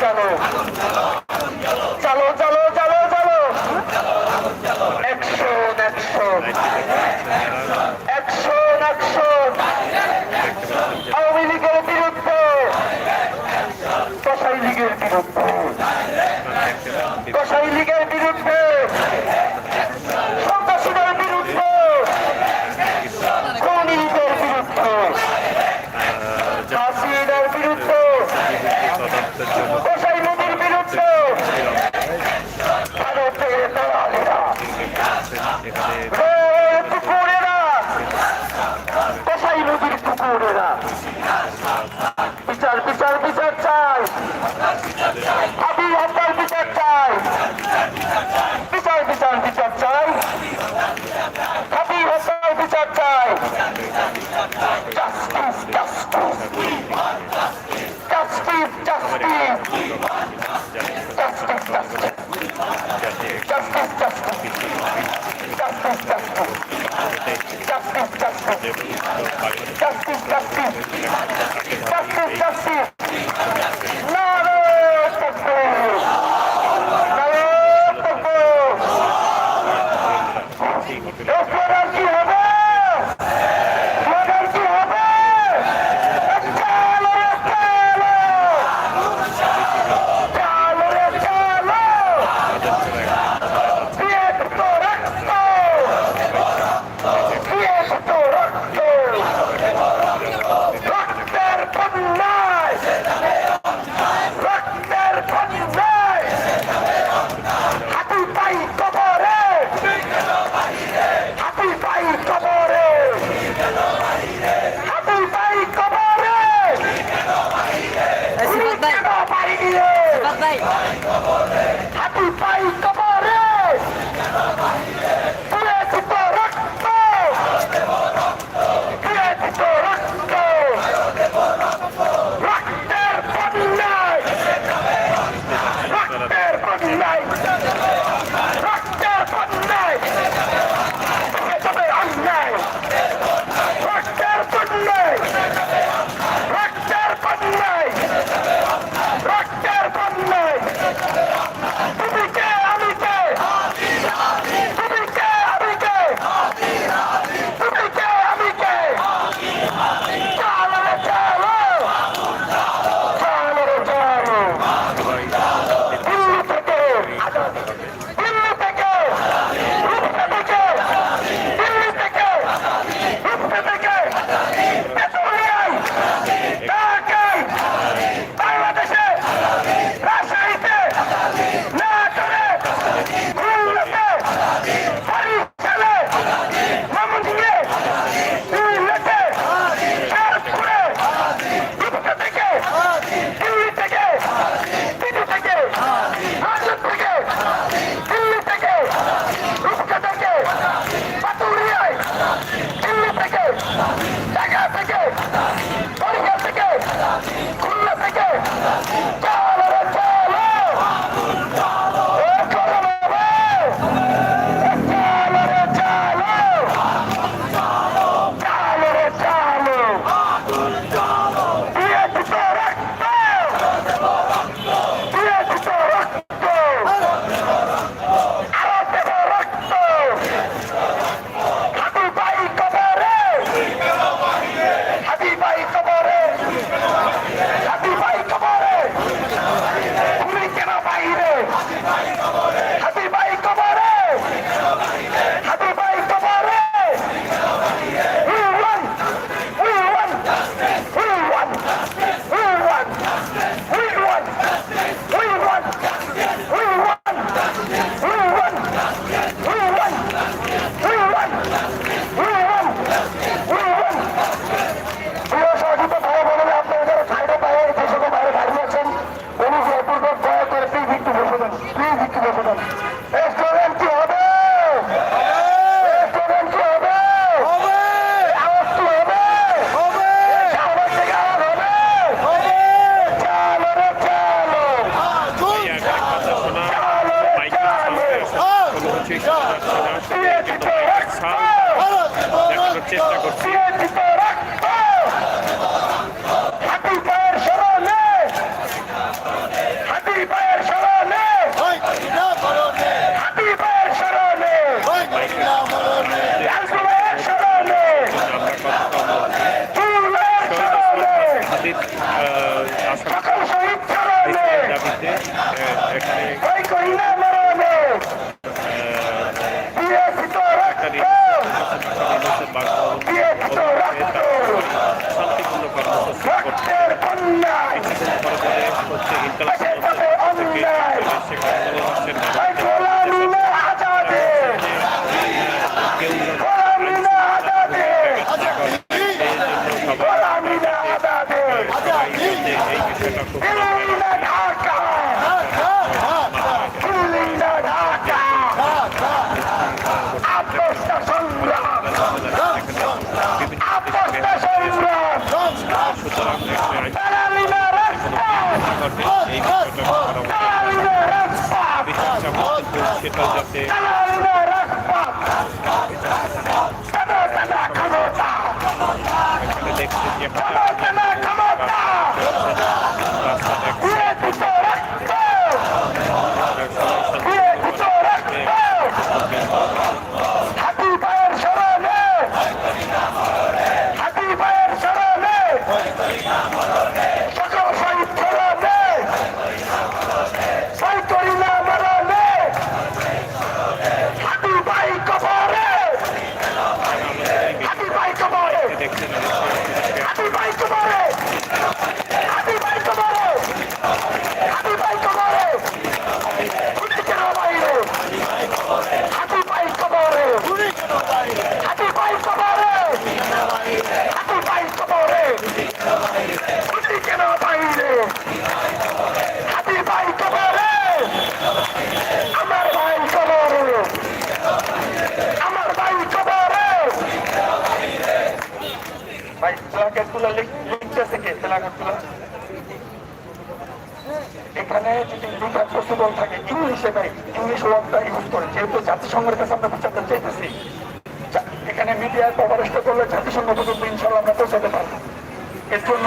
চালো। চালো চালো difference. So সেই চেষ্টা করছি। এই বিষয়টা সেটা যাতে এখানে যদি থাকে ইংলিশে ওয়ার্ডটা ইউজ করে। যেহেতু জাতিসংঘের কাছে আমরা চাইতেছি এখানে মিডিয়ার কভারেজটা করলে জাতিসংঘ পর্যন্ত ইনশাল্লাহ আমরা পৌঁছাতে পারব। এর জন্য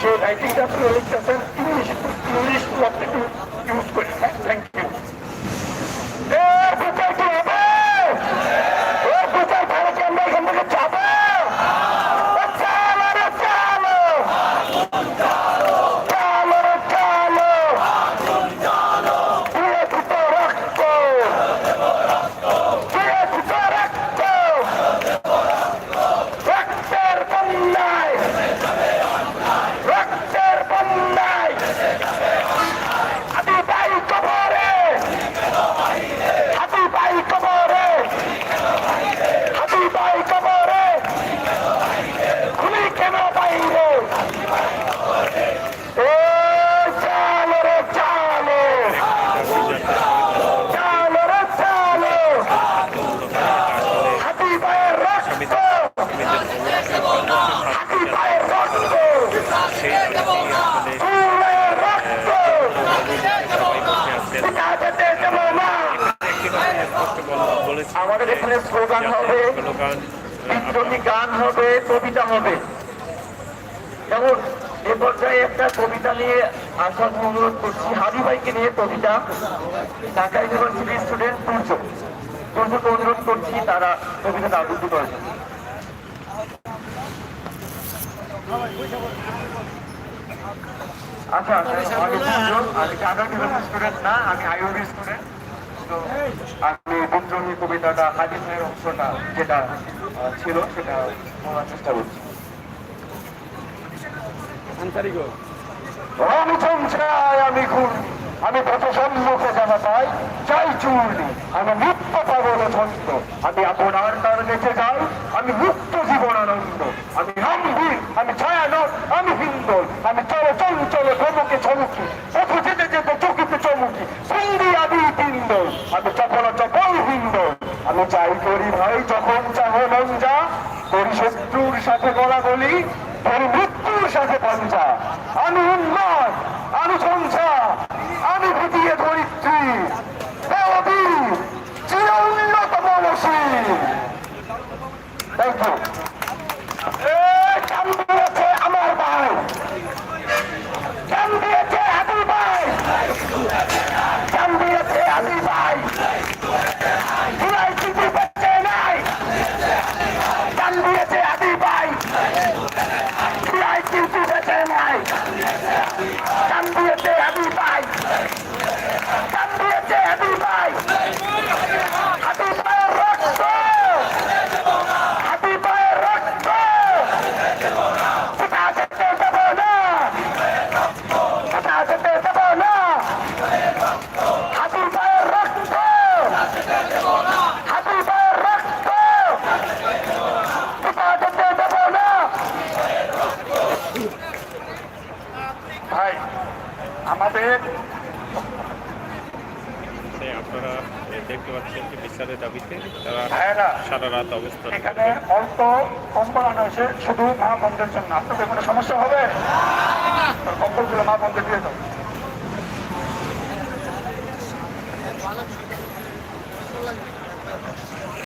যে রাইটিংটা আপনি লিখতেছেন ইংলিশ ইংলিশ ওয়ার্ডটা ইউজ করে হ্যাঁ থ্যাংক ইউ এ বিচার কি হবে এ বিচার ভালো কি আমরা এখান থেকে যাব ও চালো রে চালো চালো রে চালো দিয়ে দিত রক্ত দিয়ে দিত রক্ত রক্তের বন্যায় রক্তের বন্যায় হাতি পাই কবরে হাতি পাই কবরে হাতি পাই কবরে খুলি কেন বাইরে ও চালো রে চালো চালো রে চালো হাতি পায়ের রক্ত হাতি পায়ের রক্ত ফুলের রক্ত পিতা যেতে দেব না আমাদের এখানে স্লোগান হবে, বিদ্রোহী গান হবে, কবিতা হবে। যেমন এ পর্যায়ে একটা কবিতা নিয়ে আসার অনুরোধ করছি, হাবি ভাইকে নিয়ে কবিতা। ঢাকা ইউনিভার্সিটির স্টুডেন্ট তুর্য তুর্যকে অনুরোধ করছি, তারা কবিতাটা আবৃত্তি করেন। আচ্ছা আচ্ছা আমি ঢাকা স্টুডেন্ট না, আমি আইওবি স্টুডেন্ট। আমি বিদ্রোহী কবিতাটা হাদিসের অংশটা যেটা ছিল সেটা বলার চেষ্টা করছি। আমি খুন আমি কত সম্মুখে জানা পাই চাই চূর্ণি আমি মুক্ত পাগল ছন্দ আমি আপনার তার নেচে যাই আমি মুক্ত জীবন আনন্দ। আমি হামবীর আমি ছায়ানট আমি হিন্দল আমি চল চঞ্চল ধমকে চমকি চাই করি ভাই, যখন চাহ লঞ্জা করি শত্রুর সাথে গলাগলি তোর মৃত্যুর সাথে পাঞ্জা। আনু উন্মাদ আনু সঞ্চা আমি ভুটিয়ে ধরিত্রী দেবী চির উন্নত মনসী থ্যাংক ইউ কাম দিয়েছে আমার ভাই কাম দিয়েছে আদি ভাই কাম দিয়েছে আদি ভাই জুলাই কিন্তু বেঁচে নাই কাম দিয়েছে আদি ভাই জুলাই কিন্তু বেঁচে নাই কাম দিয়েছে আদি ভাই আমাদের আপনারা দেখতে পাচ্ছেন যে বিচারের দাবিতে তারা সারা রাত অবস্থান এখানে অল্প কম বাড়ানো হয়েছে শুধু মা বন্ধের জন্য। আপনাদের কোনো সমস্যা হবে? কম্বলগুলো মা বন্ধে দিয়ে দাও।